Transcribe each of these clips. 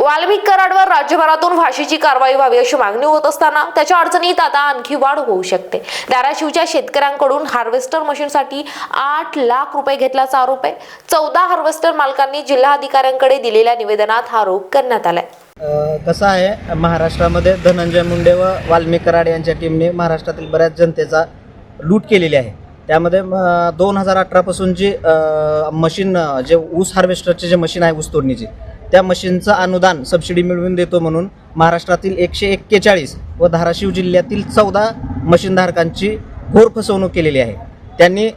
वाल्मिक कराडवर राज्यभरातून फाशीची कारवाई व्हावी अशी मागणी होत असताना त्याच्या अडचणीत आता आणखी वाढ होऊ शकते. धाराशिवच्या शेतकऱ्यांकडून हार्वेस्टर मशीनसाठी आठ लाख रुपये घेतल्याचा आरोप आहे. चौदा हार्वेस्टर मालकांनी जिल्हाधिकाऱ्यांकडे दिलेल्या निवेदनात हा आरोप करण्यात आलाय. कसं आहे? महाराष्ट्रामध्ये धनंजय मुंडे व वाल्मिक कराड यांच्या टीमने महाराष्ट्रातील बऱ्याच जनतेचा लूट केलेली आहे. त्यामध्ये दोन हजार अठरापासून जी मशीन जे ऊस हार्वेस्टरचे जे मशीन आहे ऊस तोडणीची त्या मशीनचं अनुदान सबसिडी मिळवून देतो म्हणून महाराष्ट्रातील एकशे एक्केचाळीस व धाराशिव जिल्ह्यातील चौदा मशीनधारकांची घोर फसवणूक केलेली आहे. त्यांनी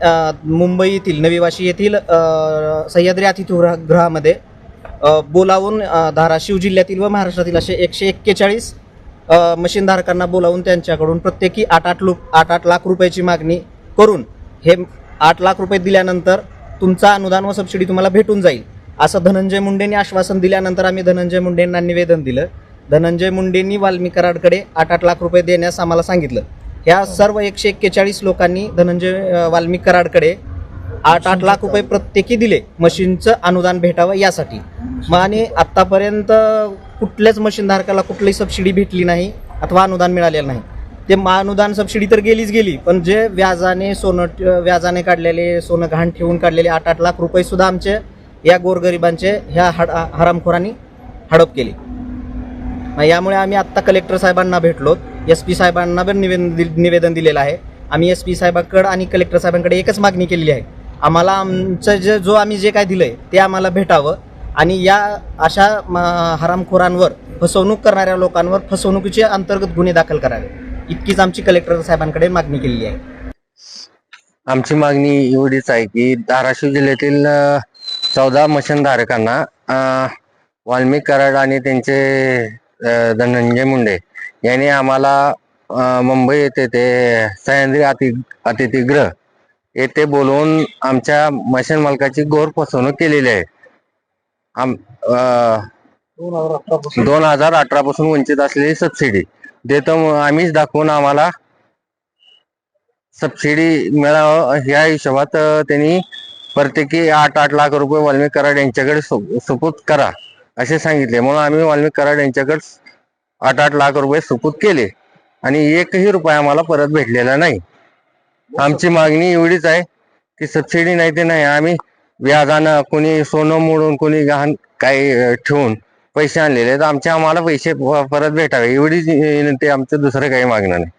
मुंबई येथील नवीवाशी येथील सह्याद्री अतिथीगृह गृहामध्ये बोलावून धाराशिव जिल्ह्यातील व महाराष्ट्रातील असे एकशे एक्केचाळीस मशीनधारकांना बोलावून त्यांच्याकडून प्रत्येकी आठ आठ लु आठ आठ लाख रुपयाची मागणी करून हे आठ लाख रुपये दिल्यानंतर तुमचा अनुदान व सबसिडी तुम्हाला भेटून जाईल. असं धनंजय मुंडेंनी आश्वासन दिल्यानंतर आम्ही धनंजय मुंडेंना निवेदन दिलं. धनंजय मुंडेंनी वाल्मीकराडकडे आठ आठ लाख रुपये देण्यास आम्हाला सांगितलं. ह्या सर्व एकशे एक्केचाळीस लोकांनी धनंजय अ, कराडकडे आठ आठ लाख रुपये प्रत्येकी दिले. मशीनचं अनुदान भेटावं यासाठी. मग आणि आत्तापर्यंत कुठल्याच मशीनधारकाला कुठलीही सबसिडी भेटली नाही अथवा अनुदान मिळालेलं नाही. ते मा अनुदान सबसिडी तर गेलीच गेली पण जे व्याजाने सोनं व्याजाने काढलेले सोनं घाण ठेवून काढलेले आठ आठ लाख रुपयेसुद्धा आमचे या गोरगरिबांचे ह्या हड हरामखोरांनी हडप केली. मग यामुळे आम्ही आत्ता कलेक्टर साहेबांना भेटलो. एस पी साहेबांना पण निवेदन दि निवेदन दिलेलं आहे. आम्ही एस पी साहेबांकडे आणि कलेक्टर साहेबांकडे एकच मागणी केलेली आहे. आम्हाला आमचं जे जो आम्ही जे काय दिलं आहे ते आम्हाला भेटावं आणि या अशा हरामखोरांवर फसवणूक करणाऱ्या लोकांवर फसवणुकीचे अंतर्गत गुन्हे दाखल करावे. इतकीच आमची कलेक्टर साहेबांकडे मागणी केलेली आहे. आमची मागणी एवढीच आहे की धाराशिव जिल्ह्यातील चौदा मशीनधारकांना वाल्मिक कराड आणि त्यांचे धनंजय मुंडे यांनी आम्हाला मुंबई येथे ते सह्याद्री अति अतिथीगृह येथे बोलवून आमच्या मशीन मालकाची घोर फसवणूक केलेली आहे. आम दोन हजार अठरा पासून वंचित असलेली सबसिडी देतो आम्हीच दाखवून आम्हाला सबसिडी मिळावं ह्या हिशोबात त्यांनी प्रत्येकी आठ आठ लाख रुपये वाल्मिक कराड यांच्याकडे सु- सुपूत करा असे सांगितले. म्हणून आम्ही वाल्मिक कराड यांच्याकडे आठ आठ लाख रुपये सुपूत केले. आणि एकही रुपया आम्हाला परत भेटलेला नाही. आमची मागणी एवढीच आहे की सबसिडी नाही ते नाही. आम्ही व्याजानं कोणी सोनं मोडून कोणी गहाण काही ठेवून पैसे आणलेले आहेत. आमचे आम्हाला पैसे परत भेटावे. एवढीच विनंती आमचं दुसरं काही मागणं नाही.